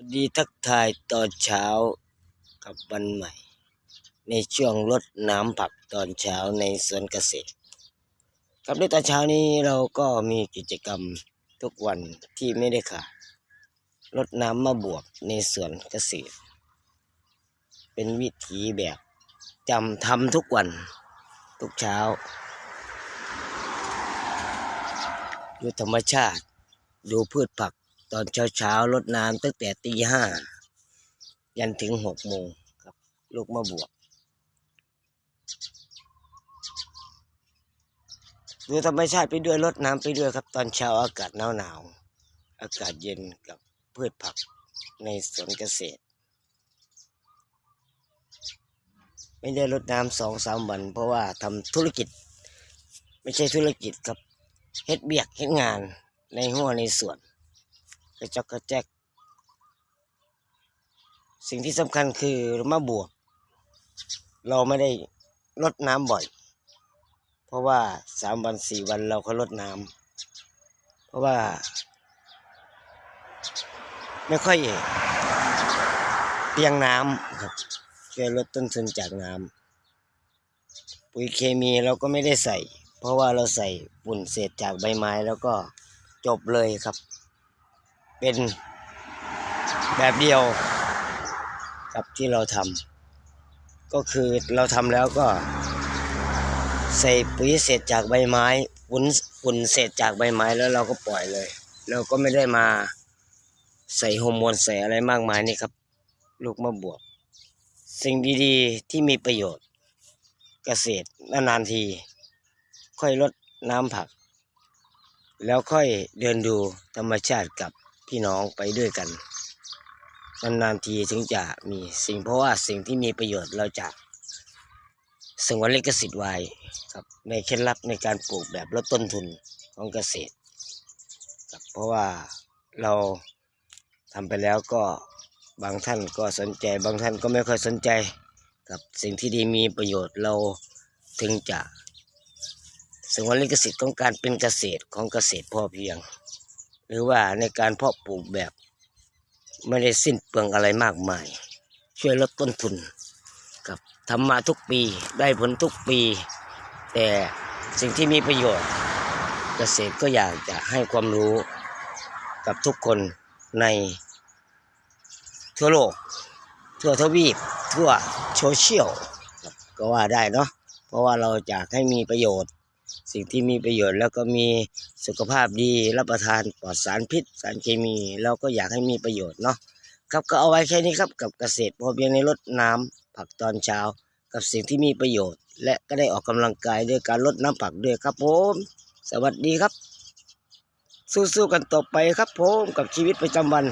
สวัสดีทักทายตอนเช้ากับวันใหม่ ในช่วงรดน้ำผักตอนเช้าในสวนเกษตร ครับในตอนเช้านี้เราก็มีกิจกรรมทุกวันที่ไม่ได้ขาดรดน้ำมาบวกในสวนเกษตร เป็นวิถีแบบจำทำทุกวันทุกเช้า ดูธรรมชาติ ดูพืชผัก ตอนเช้าเช้าๆรดน้ำตั้งแต่ตีห้ายันถึงหกโมงครับ ลูกมะบวกดูธรรมชาติไปด้วยรดน้ำไปด้วยครับ ตอนเช้าอากาศหนาวหนาวๆอากาศเย็นกับพืชผักในสวนเกษตร ไม่ได้รดน้ำสองสามวัน เพราะว่าทำธุรกิจ ไม่ใช่ธุรกิจครับเฮ็ดเบียกเฮ็ดงานในหัวในสวน กระจอกกระแจก สิ่งที่สำคัญคือมะบวก เราไม่ได้ลดน้ำบ่อย เพราะว่าสามวันสี่วันเราก็ลดน้ำเพราะว่า ไม่ค่อยเตียงน้ำครับช่วยลดต้นทุนจากน้ำปุ๋ยเคมีเราก็ไม่ได้ใส่ เพราะว่าเราใส่ปุ่นเศษจากใบไม้แล้วก็จบเลยครับ เป็นแบบเดียวกับที่เราทำก็คือเราทำแล้วก็ ใส่ปุ๋ยเศษจากใบไม้ฝุ่นฝุ่นเศษจากใบไม้แล้วเราก็ปล่อยเลย เราก็ไม่ได้มาใส่ฮอร์โมนใส่อะไรมากมายนี่ครับ ลูกมะบวบสิ่งดีๆที่มีประโยชน์ เกษตรนานๆที ค่อยลดน้ำผัก แล้วค่อยเดินดูธรรมชาติกับ พี่น้องไปด้วยกันนานๆทีถึงจะมีสิ่งเพราะว่าสิ่งที่มีประโยชน์เราจะสงวนลิขสิทธิ์ไว้ครับในเคล็ดลับในการปลูกแบบลดต้นทุนของเกษตรครับเพราะว่าเราทำไปแล้วก็บางท่านก็สนใจ บางท่านก็ไม่ค่อยสนใจกับสิ่งที่ดีมีประโยชน์เราถึงจะสงวนลิขสิทธิ์ของการเป็นเกษตรของเกษตรพอเพียง หรือว่าในการเพาะปลูกแบบ ไม่ได้สิ้นเปลืองอะไรมากมาย ช่วยลดต้นทุนกับทำมาทุกปีได้ผลทุกปี แต่สิ่งที่มีประโยชน์ เกษตรก็อยากจะให้ความรู้กับทุกคนใน ทั่วโลก ทั่วทวีป ทั่วโซเชียลก็ว่าได้เนาะเพราะว่าเราอยากให้มีประโยชน์ สิ่งที่มีประโยชน์แล้วก็มีสุขภาพดีรับประทานปลอดสารพิษ สารเคมีเราก็อยากให้มีประโยชน์เนาะครับก็เอาไว้แค่นี้ครับกับเกษตรพอเพียงในรดน้ำผักตอนเช้า กับสิ่งที่มีประโยชน์ และก็ได้ออกกำลังกายด้วยการลดน้ำผักด้วยครับผมสวัสดีครับ สู้ๆกันต่อไปครับผมกับชีวิตประจำวัน